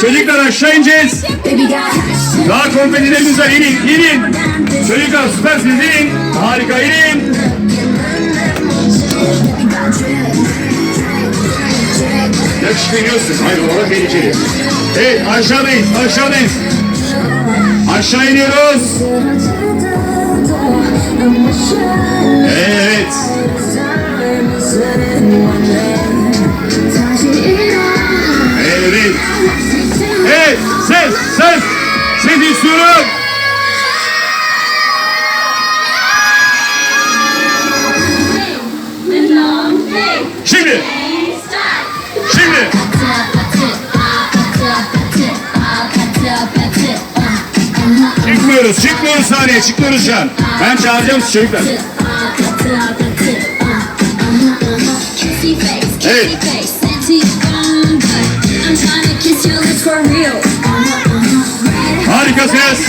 Çocuklar aşağı ineceğiz. Daha konfetilerimiz var. İnin, inin. Çocuklar süpersiniz. inin. Harika inin. Yakışıklı iniyorsun. Hayır orada tehlikeli. Evet aşağıdayız. Aşağıdayız. Aşağı iniyoruz. Evet. İstiyorum. Şimdi. Şimdi. Çıkmıyoruz. Çıkmıyoruz sahneye. Çıkmıyoruz şu an. Ben çağıracağım sizi çocuklar. Evet. Harikasınız.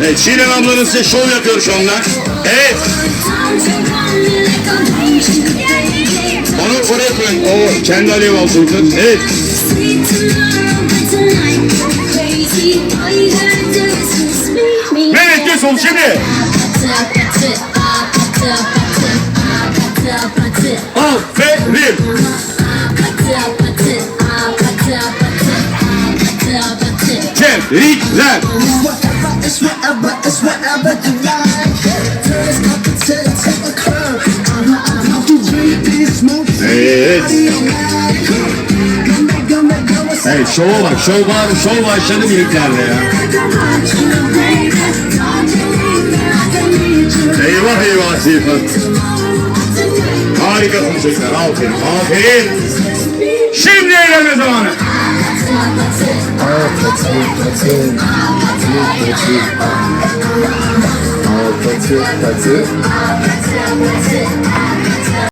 Evet, Şirin ablanız size şov yapıyor şu anda. Evet. Onu oraya koyun. O kendi alev al çocuklar. Evet. Mehmet Gösol şimdi. Aferin. Smoke. Evet. Evet şova bak. Şov var. Şov başladı miniklerle ya. Eyvah eyvah Sifat. Harikasın çocuklar. Aferin. Aferin. Şimdi eğlenme zamanı. Oh, petit, petit, petit, petit. Oh, petit, petit.